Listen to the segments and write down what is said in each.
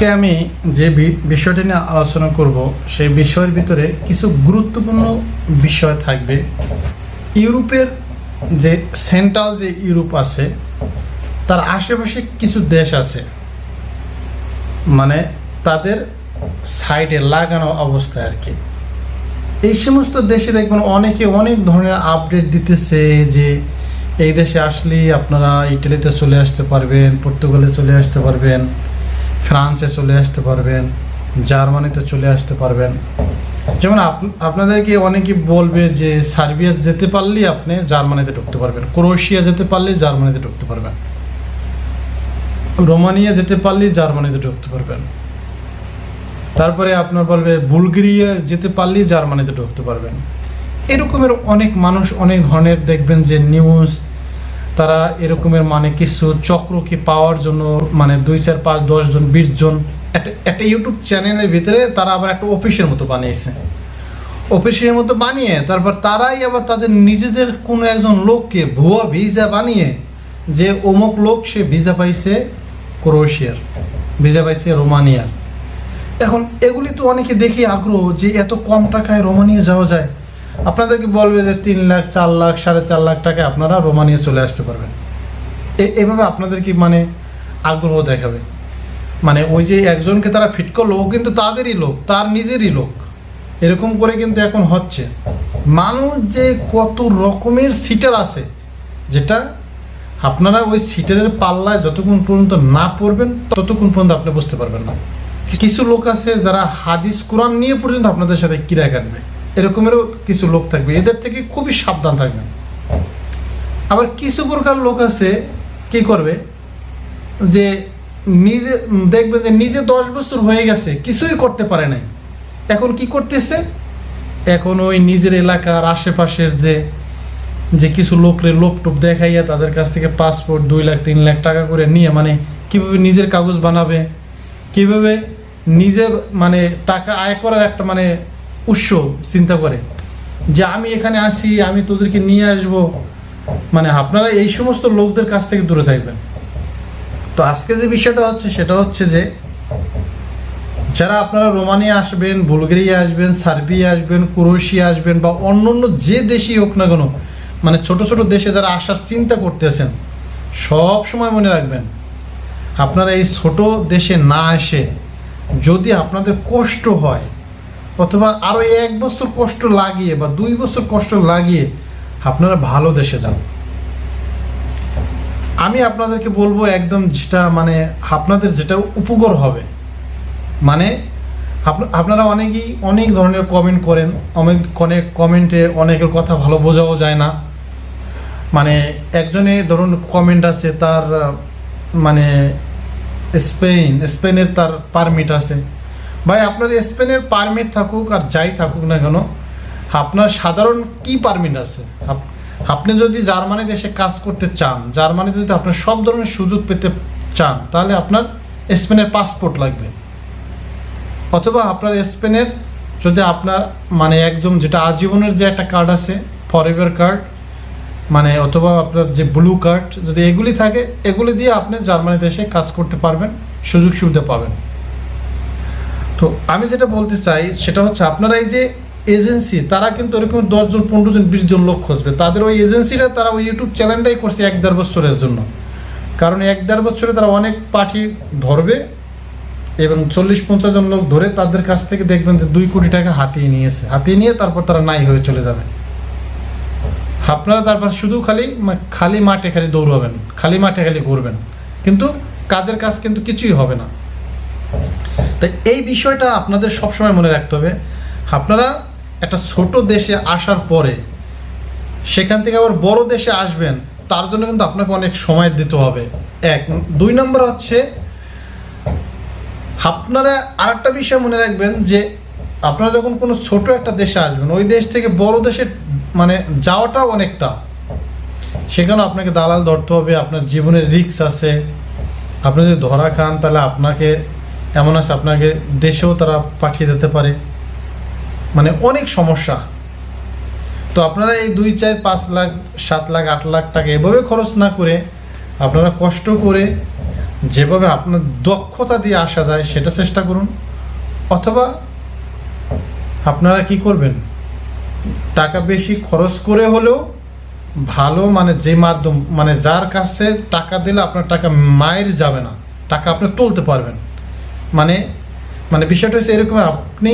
আজকে আমি যে বিষয়টি নিয়ে আলোচনা করব, সেই বিষয়ের ভিতরে কিছু গুরুত্বপূর্ণ বিষয় থাকবে। ইউরোপের যে সেন্ট্রাল যে ইউরোপ আছে, তার আশেপাশে কিছু দেশ আছে। মানে তাদের সাইডে লাগানো অবস্থায় আর কি। এই সমস্ত দেশে দেখবেন অনেকে অনেক ধরনের আপডেট দিতেছে যে, এই দেশে আসলেই আপনারা ইটালিতে চলে আসতে পারবেন, পর্তুগালে চলে আসতে পারবেন। ফ্রান্সে চলে আসতে পারবেন, জার্মানিতে চলে আসতে পারবেন। যেমন আপ- আপনাদেরকে অনেকে বলবে যে সার্বিয়া যেতে পারলেই আপনি জার্মানিতে ঢুকতে পারবেন, ক্রোয়েশিয়া যেতে পারলে জার্মানিতে ঢুকতে পারবেন। রোমানিয়া যেতে পারলেই জার্মানিতে ঢুকতে পারবেন। তারপরে আপনার বলবে বুলগেরিয়া যেতে পারলেই জার্মানিতে ঢুকতে পারবেন। এরকমের অনেক মানুষ, অনেক ধরনের দেখবেন যে নিউজ তারা এরকমের মানে কিছু চক্রকে পাওয়ার জন্য মানে দুই চার পাঁচ দশ জন, বিশ জন, একটা একটা ইউটিউব চ্যানেলের ভিতরে তারা আবার একটা অফিসের মতো বানিয়েছে। অফিসের মতো বানিয়ে তারপর তারাই আবার তাদের নিজেদের কোনো একজন লোককে, ভুয়া ভিসা বানিয়ে যে অমুক লোক সে ভিসা পাইছে ক্রোয়েশিয়ার ভিসা পাইছে রোমানিয়ার। এখন এগুলি তো অনেকে দেখি আগ্রহ যে এত কম টাকায় রোমানিয়া যাওয়া যায়। আপনাদেরকে বলবে যে তিন লাখ, চার লাখ, সাড়ে চার লাখ টাকা আপনারা রোমানিয়া চলে আসতে পারবেন। এভাবে আপনাদের কি মানে আগ্রহ দেখাবে? মানে ওই যে একজনকে তারা ফিট করল, ও কিন্তু তাদেরই লোক, তার নিজেরই লোক। এরকম করে কিন্তু এখন হচ্ছে। মানুষ যে কত রকমের সিটার আছে, যেটা আপনারা ওই সিটারের পাল্লায় যতক্ষণ পর্যন্ত না পড়বেন, ততক্ষণ পর্যন্ত আপনি বুঝতে পারবেন না। কিছু লোক আছে যারা হাদিস কোরআন নিয়ে পর্যন্ত আপনাদের সাথে কিরা কাটবে। এরকমেরও কিছু লোক থাকবে। এদের থেকে খুবই সাবধান থাকবেন। আবার কিছু প্রকার লোক আছে, কি করবে? যে নিজে, দেখবেন যে নিজে দশ বছর হয়ে গেছে, কিছুই করতে পারে নাই। এখন কি করতেছে? এখন ওই নিজের এলাকার আশেপাশের যে যে কিছু লোকরে লোক টোপ দেখাইয়া তাদের কাছ থেকে পাসপোর্ট দুই লাখ, তিন লাখ টাকা করে নিয়ে মানে কীভাবে নিজের কাগজ বানাবে? কীভাবে নিজে মানে টাকা আয় করার একটা মানে উৎস চিন্তা করে যে আমি এখানে আসি, আমি তোদেরকে নিয়ে আসব। মানে আপনারা এই সমস্ত লোকদের কাছ থেকে দূরে থাকবেন। তো আজকে যে বিষয়টা হচ্ছে, সেটা হচ্ছে যে যারা আপনারা রোমানিয়া আসবেন বুলগেরিয়া আসবেন সার্বিয়া আসবেন ক্রোয়েশিয়া আসবেন বা অন্য অন্য যে দেশই হোক না কেন মানে ছোট ছোট দেশে যারা আসার চিন্তা করতেছেন, সব সময় মনে রাখবেন, আপনারা এই ছোট দেশে না এসে যদি আপনাদের কষ্ট হয় অথবা আরও এক বছর কষ্ট লাগিয়ে বা দুই বছর কষ্ট লাগিয়ে আপনারা ভালো দেশে যান। আমি আপনাদেরকে বলব একদম যেটা মানে আপনাদের যেটা উপকার হবে। মানে আপনারা অনেকেই অনেক ধরনের কমেন্ট করেন, অনেক অনেক কমেন্টে অনেকের কথা ভালো বোঝাও যায় না। মানে একজনে ধরুন কমেন্ট আছে তার মানে স্পেন স্পেনের তার পারমিট আছে। ভাই, আপনার স্পেনের পারমিট থাকুক আর যাই থাকুক না কেন, আপনার সাধারণ কি পারমিট আছে? আপনি যদি জার্মানি দেশে কাজ করতে চান, জার্মানিতে যদি আপনার সব ধরনের সুযোগ পেতে চান, তাহলে আপনার স্পেনের পাসপোর্ট লাগবে। অথবা আপনার স্পেনের যদি আপনার মানে একদম যেটা আজীবনের যে একটা কার্ড আছে ফরেভার কার্ড মানে অথবা আপনার যে ব্লু কার্ড যদি এগুলি থাকে, এগুলি দিয়ে আপনি জার্মানি দেশে কাজ করতে পারবেন সুযোগ সুবিধা পাবেন। তো আমি যেটা বলতে চাই, সেটা হচ্ছে আপনারা এই যে এজেন্সি, তারা কিন্তু এরকম দশজন পনেরো জন বিশ জন লোক খুঁজবে। তাদের ওই এজেন্সিটা তারা ওই ইউটিউব চ্যানেলটাই করছে এক দেড় বছরের জন্য। কারণ এক দেড় বছরে তারা অনেক পাখি ধরবে এবং চল্লিশ, পঞ্চাশ জন লোক ধরে তাদের কাছ থেকে দেখবেন যে দুই কোটি টাকা হাতিয়ে নিয়েছে। হাতিয়ে নিয়ে তারপর তারা নাই হয়ে চলে যাবে। আপনারা তারপর শুধু খালি খালি মাঠে খালি দৌড়াবেন, খালি মাঠে খালি ঘুরবেন। কিন্তু কাজের কাজ কিন্তু কিছুই হবে না। তাই এই বিষয়টা আপনাদের সবসময় মনে রাখতে হবে। আপনারা একটা ছোট দেশে আসার পরে সেখান থেকে আবার বড় দেশে আসবেন, তার জন্য কিন্তু আপনাকে অনেক সময় দিতে হবে। এক। দুই নম্বর হচ্ছে, আপনারা আরেকটা বিষয় মনে রাখবেন যে, আপনারা যখন কোনো ছোট একটা দেশে আসবেন, ওই দেশ থেকে বড় দেশে মানে যাওয়াটাও অনেকটা। সেখানে আপনাকে দালাল ধরতে হবে, আপনার জীবনের রিস্ক আছে। আপনি যদি ধরা খান, তাহলে আপনাকে এমন আছে, আপনাকে দেশেও তারা পাঠিয়ে দিতে পারে। মানে অনেক সমস্যা। তো আপনারা এই দুই চার পাঁচ লাখ, সাত লাখ, আট লাখ টাকা এভাবে খরচ না করে আপনারা কষ্ট করে যেভাবে আপনার দক্ষতা দিয়ে আসা যায় সেটা চেষ্টা করুন। অথবা আপনারা কি করবেন? টাকা বেশি খরচ করে হলেও ভালো মানে যে মাধ্যম মানে যার কাছে টাকা দিলে আপনার টাকা মায়ের যাবে না। টাকা আপনি তুলতে পারবেন। মানে মানে বিষয়টা হচ্ছে এরকম, আপনি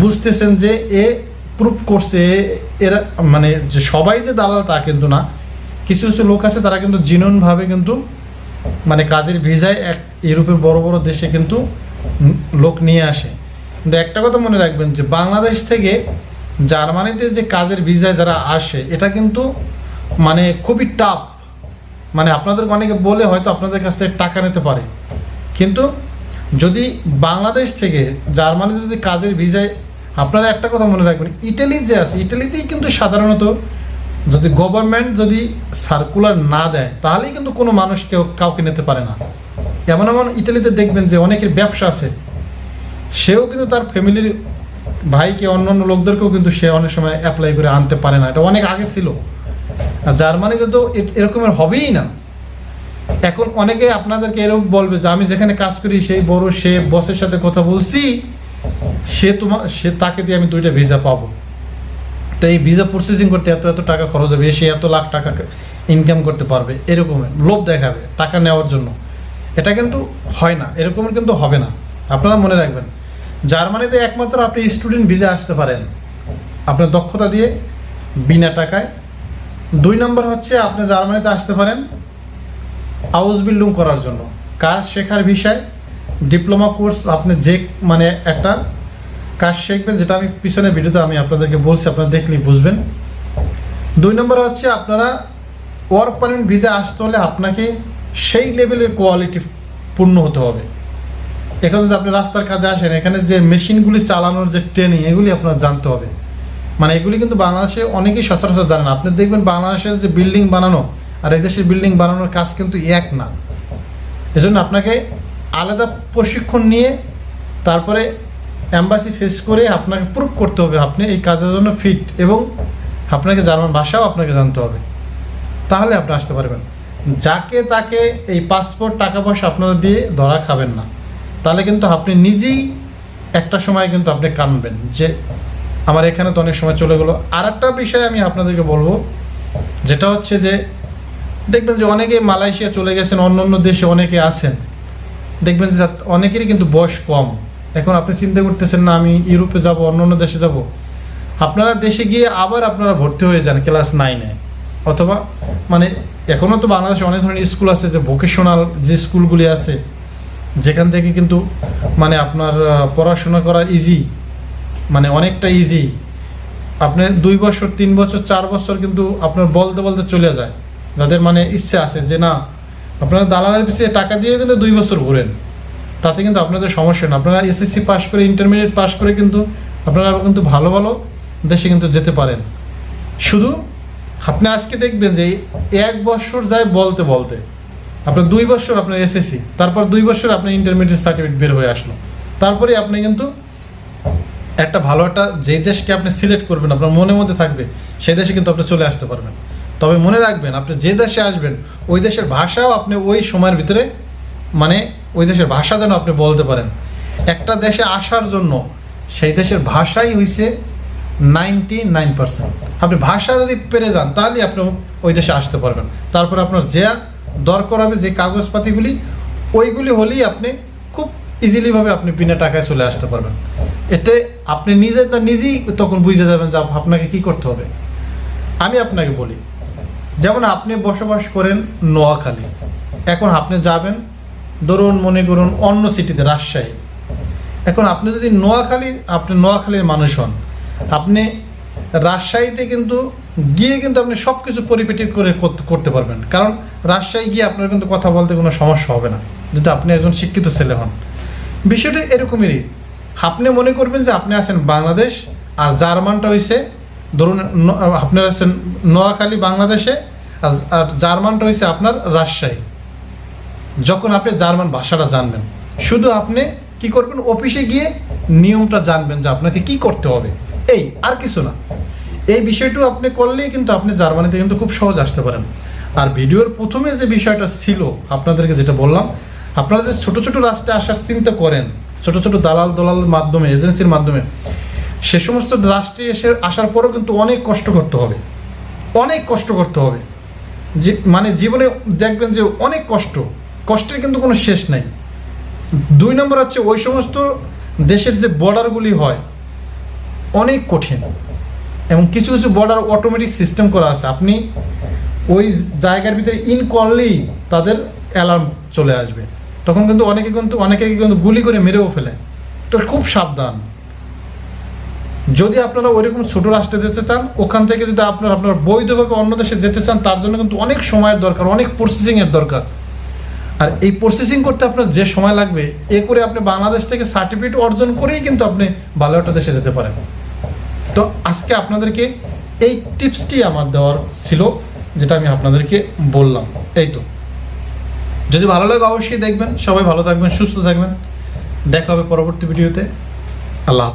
বুঝতেছেন যে এ প্রুফ করছে, এরা মানে যে সবাই যে দালাল তা কিন্তু না, কিছু কিছু লোক আছে তারা কিন্তু জিননভাবে কিন্তু মানে কাজের ভিসায় এক ইউরোপের বড় বড় দেশে কিন্তু লোক নিয়ে আসে। কিন্তু একটা কথা মনে রাখবেন যে বাংলাদেশ থেকে জার্মানিতে যে কাজের ভিসায় যারা আসে, এটা কিন্তু মানে খুবই টাফ মানে আপনাদের অনেকে বলে হয়তো আপনাদের কাছ থেকে টাকা নিতে পারে। কিন্তু যদি বাংলাদেশ থেকে জার্মানিতে যদি কাজের ভিসায় আপনারা একটা কথা মনে রাখবেন ইটালি যে আছে, ইটালিতেই কিন্তু সাধারণত যদি গভর্নমেন্ট যদি সার্কুলার না দেয়, তাহলেই কিন্তু কোনো মানুষ কেউ কাউকে নিতে পারে না। এমন এমন ইটালিতে দেখবেন যে অনেকের ব্যবসা আছে, সেও কিন্তু তার ফ্যামিলির ভাইকে, অন্য অন্য লোকদেরকেও কিন্তু সে অনেক সময় অ্যাপ্লাই করে আনতে পারে না। এটা অনেক আগে ছিল। আর জার্মানিতে তো এরকমের হবেই না। এখন অনেকে আপনাদেরকে এরকম বলবে যে, আমি যেখানে কাজ করি, সেই বড়, সে বসের সাথে কথা বলছি, সে তোমার সে তাকে দিয়ে আমি দুইটা ভিসা পাবো। তো এই ভিসা প্রসেসিং করতে এত এত টাকা খরচ হবে, সে এত লাখ টাকা ইনকাম করতে পারবে, এরকম লোভ দেখাবে টাকা নেওয়ার জন্য। এটা কিন্তু হয় না, এরকমের কিন্তু হবে না। আপনারা মনে রাখবেন, জার্মানিতে একমাত্র আপনি স্টুডেন্ট ভিসা আসতে পারেন, আপনার দক্ষতা দিয়ে, বিনা টাকায়। দুই নম্বর হচ্ছে, আপনি জার্মানিতে আসতে পারেন হাউস বিল্ডিং করার জন্য। কাজ শেখার বিষয়, ডিপ্লোমা কোর্স আপনি যে মানে একটা কাজ শিখবেন, যেটা আমি পিছনে ভিডিওতে আমি আপনাদেরকে বলছি, আপনারা দেখলেই বুঝবেন। দুই নম্বর হচ্ছে আপনারা ওয়ার্ক পারমিট ভিসা আসতে হলে আপনাকে সেই লেভেলের কোয়ালিটি পূর্ণ হতে হবে। এখানে যদি আপনি রাস্তার কাজে আসেন, এখানে যে মেশিনগুলি চালানোর যে ট্রেনিং এগুলি আপনার জানতে হবে। মানে এগুলি কিন্তু বাংলাদেশে অনেকেই সচরাচর জানেন আপনি দেখবেন বাংলাদেশের যে বিল্ডিং বানানো আর এই দেশের বিল্ডিং বানানোর কাজ কিন্তু এক না। এজন্য আপনাকে আলাদা প্রশিক্ষণ নিয়ে তারপরে অ্যাম্বাসি ফেস করে আপনাকে প্রুভ করতে হবে আপনি এই কাজের জন্য ফিট এবং আপনাকে জার্মান ভাষাও আপনাকে জানতে হবে। তাহলে আপনি আসতে পারবেন। যাকে তাকে এই পাসপোর্ট টাকা পয়সা আপনারা দিয়ে ধরা খাবেন না। তাহলে কিন্তু আপনি নিজেই একটা সময় কিন্তু আপনি কানবেন যে আমার এখানে তো অনেক সময় চলে গেলো। আর একটা বিষয় আমি আপনাদেরকে বলব, যেটা হচ্ছে যে দেখবেন যে অনেকে মালয়েশিয়া চলে গেছেন, অন্য অন্য দেশে অনেকে আছেন। দেখবেন যে অনেকেরই কিন্তু বয়স কম। এখন আপনি চিন্তা করতেছেন, না, আমি ইউরোপে যাব, অন্য অন্য দেশে যাব। আপনারা দেশে গিয়ে আবার আপনারা ভর্তি হয়ে যান ক্লাস নাইনে। অথবা মানে এখনও তো বাংলাদেশে অনেক ধরনের স্কুল আছে যে ভোকেশনাল যে স্কুলগুলি আছে, যেখান থেকে কিন্তু মানে আপনার পড়াশোনা করা ইজি মানে অনেকটা ইজি আপনি দুই বছর, তিন বছর, চার বছর কিন্তু আপনার বলতে বলতে চলে যায়। যাদের মানে ইচ্ছে আছে যে না, আপনারা দালালের পিছিয়ে টাকা দিয়ে কিন্তু দুই বছর ঘুরেন। তাতে কিন্তু আপনাদের সমস্যা না। আপনারা এসএসসি পাস করে ইন্টারমিডিয়েট পাস করে কিন্তু আপনারা কিন্তু ভালো ভালো দেশে কিন্তু যেতে পারেন। শুধু আপনি আজকে দেখবেন যে এক বছর যায় বলতে বলতে আপনার দুই বছর আপনার এসএসসি তারপর দুই বছর আপনার ইন্টারমিডিয়েট সার্টিফিকেট বের হয়ে আসলো। তারপরে আপনি কিন্তু একটা ভালো একটা যে দেশকে আপনি সিলেক্ট করবেন, আপনার মনের মধ্যে থাকবে, সেই দেশে কিন্তু আপনি চলে আসতে পারবেন। তবে মনে রাখবেন, আপনি যে দেশে আসবেন, ওই দেশের ভাষাও আপনি ওই সময়ের ভিতরে মানে ওই দেশের ভাষা যেন আপনি বলতে পারেন। একটা দেশে আসার জন্য সেই দেশের ভাষাই হইছে নাইনটি নাইন পার্সেন্ট। আপনি ভাষা যদি পেরে যান তাহলে আপনি ওই দেশে আসতে পারবেন। তারপর আপনার যে দরকার হবে, যে কাগজপাতিগুলি, ওইগুলি হলেই আপনি খুব ইজিলিভাবে আপনি বিনা টাকায় চলে আসতে পারবেন। এতে আপনি নিজেটা নিজেই তখন বুঝে যাবেন যে আপনাকে কি করতে হবে। আমি আপনাকে বলি যেমন আপনি বসবাস করেন নোয়াখালী, এখন আপনি যাবেন ধরুন মনে করুন অন্য সিটিতে, রাজশাহী। এখন আপনি যদি নোয়াখালী, আপনি নোয়াখালীর মানুষ হন, আপনি রাজশাহীতে কিন্তু গিয়ে কিন্তু আপনি সব কিছু পরিপেটি করে করতে- পারবেন। কারণ রাজশাহী গিয়ে আপনার কিন্তু কথা বলতে কোনো সমস্যা হবে না যদি আপনি একজন শিক্ষিত ছেলে হন। বিষয়টা এরকমেরই। আপনি মনে করবেন যে আপনি আছেন বাংলাদেশ আর জার্মানটা হইছে ধরুন আপনার আছেন নোয়াখালী বাংলাদেশে, আর- জার্মানটা হইছে আপনার রাজশাহী। যখন আপনি জার্মান ভাষাটা জানবেন। শুধু আপনি কি করবেন? অফিসে গিয়ে নিয়মটা জানবেন যে আপনাকে কি করতে হবে। এই, আর কিছু না। এই বিষয়টু আপনি করলেই কিন্তু আপনি জার্মানিতে কিন্তু খুব সহজ আসতে পারেন। আর ভিডিওর প্রথমে যে বিষয়টা ছিল, আপনাদেরকে যেটা বললাম, আপনারা যে ছোট ছোট রাষ্ট্রে আসার চিন্তা করেন, ছোট ছোট দালাল দলালের মাধ্যমে, এজেন্সির মাধ্যমে সে সমস্ত রাষ্ট্রে এসে আসার পরও কিন্তু অনেক কষ্ট করতে হবে। অনেক কষ্ট করতে হবে। যে মানে জীবনে দেখবেন যে অনেক কষ্ট। কষ্টের কিন্তু কোনো শেষ নাই। দুই নম্বর হচ্ছে ওই সমস্ত দেশের যে বর্ডারগুলি হয়, অনেক কঠিন। এবং কিছু কিছু বর্ডার অটোমেটিক সিস্টেম করা আছে। আপনি ওই জায়গার ভিতরে ইন করলেই তাদের অ্যালার্ম চলে আসবে। তখন কিন্তু অনেকে কিন্তু অনেকে কিন্তু গুলি করে মেরেও ফেলে। তো খুব সাবধান। যদি আপনারা ওইরকম ছোট রাষ্ট্রে যেতে চান, ওখান থেকে যদি আপনার আপনার বৈধভাবে অন্য দেশে যেতে চান, তার জন্য কিন্তু অনেক সময়ের দরকার, অনেক প্রসেসিংয়ের দরকার। আর এই প্রসেসিং করতে আপনার যে সময় লাগবে, এ করে আপনি বাংলাদেশ থেকে সার্টিফিকেট অর্জন করেই কিন্তু আপনি ভালো একটা দেশে যেতে পারেন। তো আজকে আপনাদেরকে এই টিপসটি আমার দেওয়ার ছিল, যেটা আমি আপনাদেরকে বললাম। এই তো। যদি ভালো লাগে অবশ্যই দেখবেন। সবাই ভালো থাকবেন, সুস্থ থাকবেন। দেখা হবে পরবর্তী ভিডিওতে। আল্লাহ।